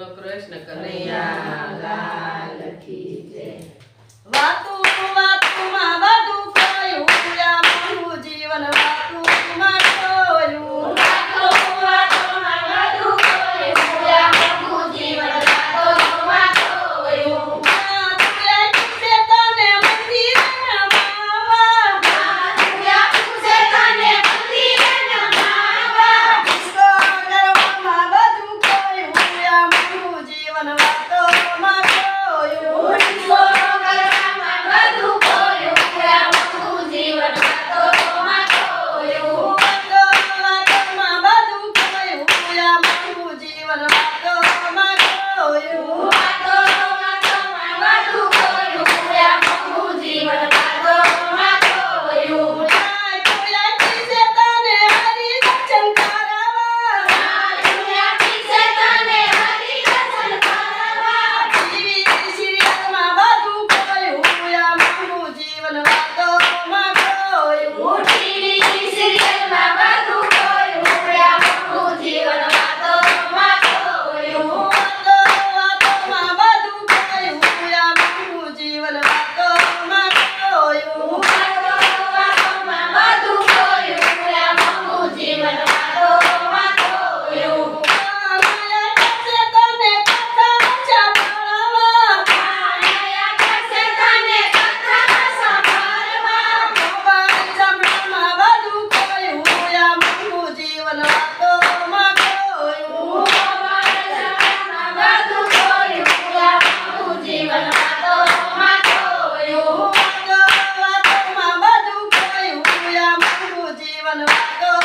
બોલો કૃષ્ણ કનૈયા Chicago.